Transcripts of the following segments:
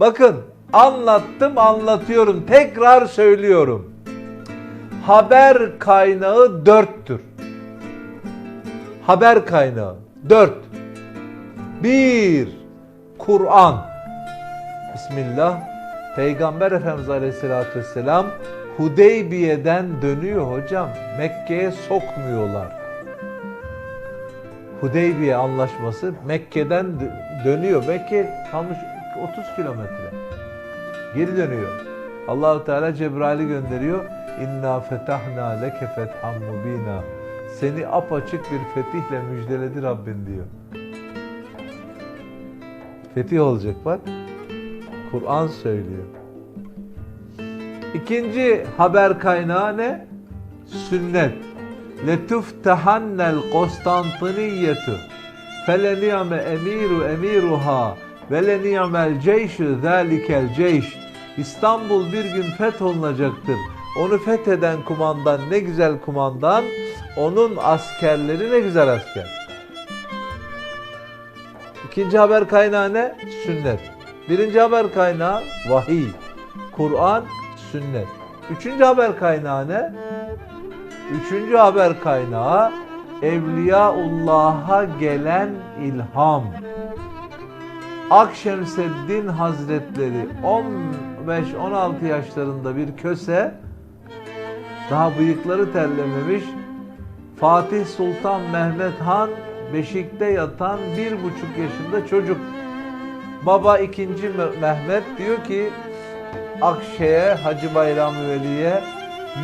bakın anlattım anlatıyorum tekrar söylüyorum. Haber kaynağı dörttür. Haber kaynağı dört. Bir, Kur'an. Bismillah. Peygamber Efendimiz Aleyhisselatü Vesselam Hudeybiye'den dönüyor hocam. Mekke'ye sokmuyorlar. Hudeybiye anlaşması Mekke'den dö- dönüyor. Mekke kalmış 30 kilometre. Geri dönüyor. Allahu Teala Cebrail'i gönderiyor. İnna fetahna leke fethan mubina. Seni apaçık bir fetihle müjdeledi Rabbin diyor. Fetih olacak bak. Kur'an söylüyor. İkinci haber kaynağı ne? Sünnet. Letuftahannel Konstantiniyetu feleniyame emiru emiruha ve leniyamel ceyşü zâlikel ceyş İstanbul bir gün fetholunacaktır. Onu fetheden kumandan ne güzel kumandan, onun askerleri ne güzel asker. İkinci haber kaynağı ne? Sünnet. Birinci haber kaynağı vahiy. Kur'an, sünnet. Üçüncü haber kaynağı ne? Üçüncü haber kaynağı Evliyaullah'a gelen ilham. Akşemseddin Hazretleri 15-16 yaşlarında bir köse daha bıyıkları terlememiş Fatih Sultan Mehmet Han beşikte yatan bir buçuk yaşında çocuk. Baba ikinci Me- Mehmet diyor ki Akşe'ye Hacı Bayram Veli'ye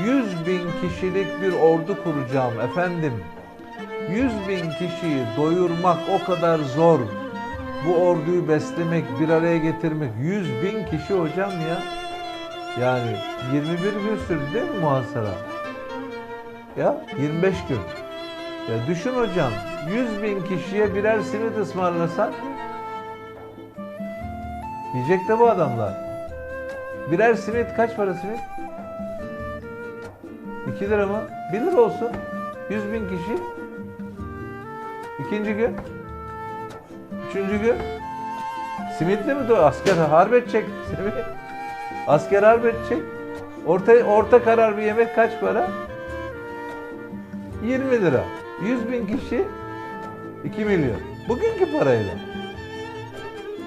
100 bin kişilik bir ordu kuracağım efendim. 100 bin kişiyi doyurmak o kadar zor. Bu orduyu beslemek, bir araya getirmek 100 bin kişi hocam ya. Yani 21 gün sürdü değil mi muhasara? Ya 25 gün. Ya düşün hocam 100 bin kişiye birer simit ısmarlasak yiyecek de bu adamlar. Birer simit kaç para simit? 2 lira mı? 1 lira olsun. 100 bin kişi. İkinci gün. Üçüncü gün. Simitli mi? doğru? Asker harp edecek. Simit. Asker harp edecek. Orta, orta karar bir yemek kaç para? 20 lira. 100 bin kişi 2 milyon. Bugünkü parayla.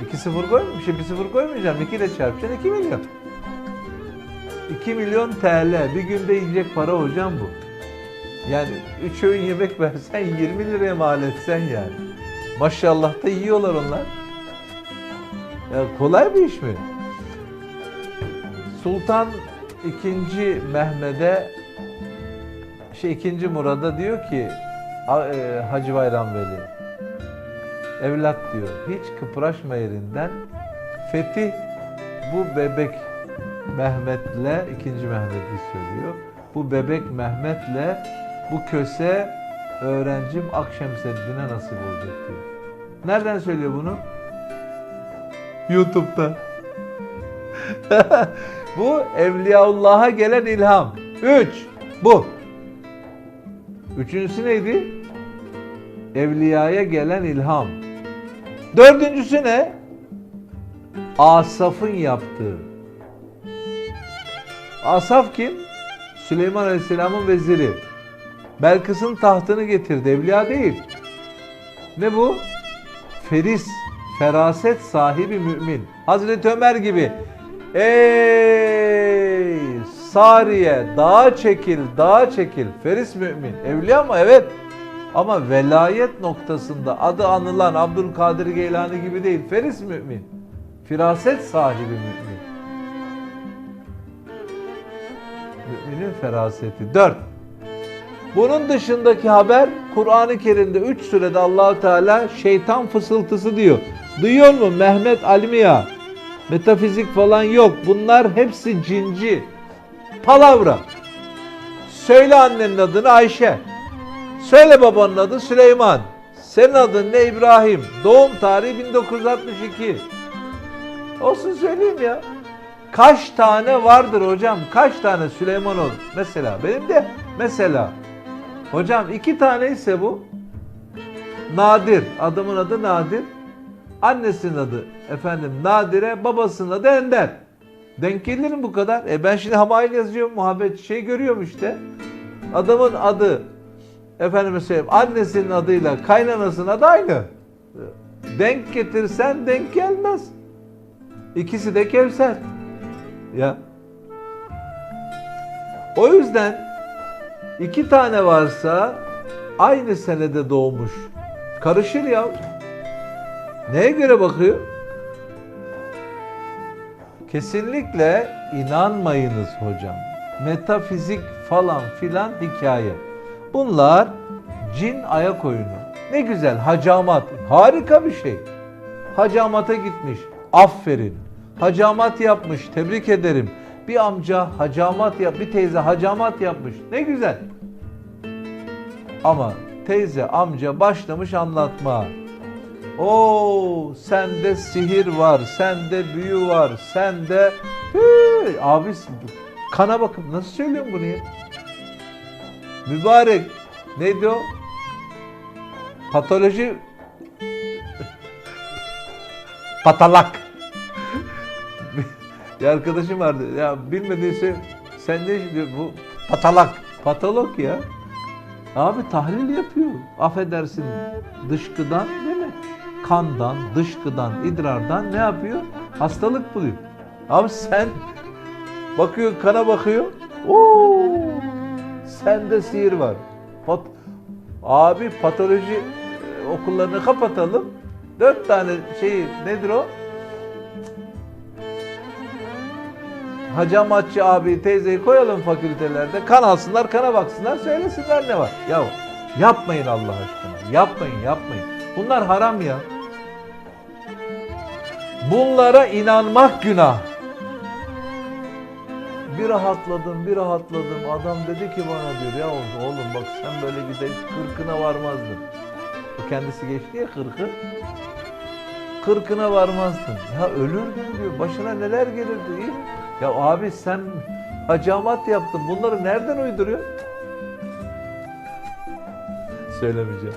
2 sıfır koy, bir şey bir sıfır koymayacağım. 2 ile çarpacaksın 2 milyon. 2 milyon TL bir günde yiyecek para hocam bu. Yani 3 öğün yemek versen 20 liraya mal etsen yani. Maşallah da yiyorlar onlar. Ya kolay bir iş mi? Sultan 2. Mehmet'e şey 2. Murad'a diyor ki "A- e, Hacı Bayram Veli evlat diyor hiç kıpraşma yerinden fetih bu bebek Mehmet'le ikinci Mehmet'i söylüyor. Bu bebek Mehmet'le bu köse öğrencim Akşemseddin'e nasip olacak diyor. Nereden söylüyor bunu? YouTube'da. bu Evliyaullah'a gelen ilham. Üç. Bu. Üçüncüsü neydi? Evliyaya gelen ilham. Dördüncüsü ne? Asaf'ın yaptığı. Asaf kim? Süleyman Aleyhisselam'ın veziri. Belkıs'ın tahtını getirdi. Evliya değil. Ne bu? Feris, feraset sahibi mümin. Hazreti Ömer gibi. Ey Sariye dağa çekil, dağa çekil. Feris mümin. Evliya mı? Evet. Ama velayet noktasında adı anılan Abdülkadir Geylani gibi değil. Feris mümin. Firaset sahibi mümin. Müminin feraseti. 4. Bunun dışındaki haber Kur'an-ı Kerim'de 3 surede Allahu Teala şeytan fısıltısı diyor. Duyuyor mu Mehmet Almiya? Metafizik falan yok. Bunlar hepsi cinci. Palavra. Söyle annenin adını Ayşe. Söyle babanın adı Süleyman. Senin adın ne İbrahim? Doğum tarihi 1962. Olsun söyleyeyim ya. Kaç tane vardır hocam? Kaç tane Süleyman olur? Mesela benim de mesela. Hocam iki tane ise bu. Nadir. Adamın adı Nadir. Annesinin adı efendim Nadire, babasının adı Ender. Denk gelir mi bu kadar? E ben şimdi Hamail yazıyorum, muhabbet şey görüyorum işte. Adamın adı efendime söyleyeyim annesinin adıyla kaynanasının adı aynı. Denk getirsen denk gelmez. İkisi de Kevser. Ya. O yüzden iki tane varsa aynı senede doğmuş. Karışır ya. Neye göre bakıyor? Kesinlikle inanmayınız hocam. Metafizik falan filan hikaye. Bunlar cin ayak oyunu. Ne güzel hacamat. Harika bir şey. Hacamata gitmiş. Aferin. Hacamat yapmış. Tebrik ederim. Bir amca hacamat yap, bir teyze hacamat yapmış. Ne güzel. Ama teyze amca başlamış anlatma. Oo sende sihir var, sende büyü var, sende Hii, abi kana bakıp nasıl söylüyorum bunu ya? Mübarek neydi o? Patoloji patalak. Bir arkadaşım vardı. Ya bilmediyse sen ne diyor bu patalak. Patolog ya. Abi tahlil yapıyor. Affedersin dışkıdan değil mi? Kandan, dışkıdan, idrardan ne yapıyor? Hastalık buluyor. Abi sen bakıyor kana bakıyor. Oo! Sende sihir var. Pat Abi patoloji e, okullarını kapatalım. Dört tane şeyi nedir o? Hacamatçı abi teyzeyi koyalım fakültelerde. Kan alsınlar, kana baksınlar, söylesinler ne var. Ya yapmayın Allah aşkına. Yapmayın, yapmayın. Bunlar haram ya. Bunlara inanmak günah. Bir rahatladım, bir rahatladım. Adam dedi ki bana diyor ya oğlum bak sen böyle gidip kırkına varmazdın. O kendisi geçti ya kırkı. Kırkına varmazdın. Ya ölürdün diyor. Başına neler gelirdi. İyi. Ya abi sen hacamat yaptın. Bunları nereden uyduruyor? Söylemeyeceğim.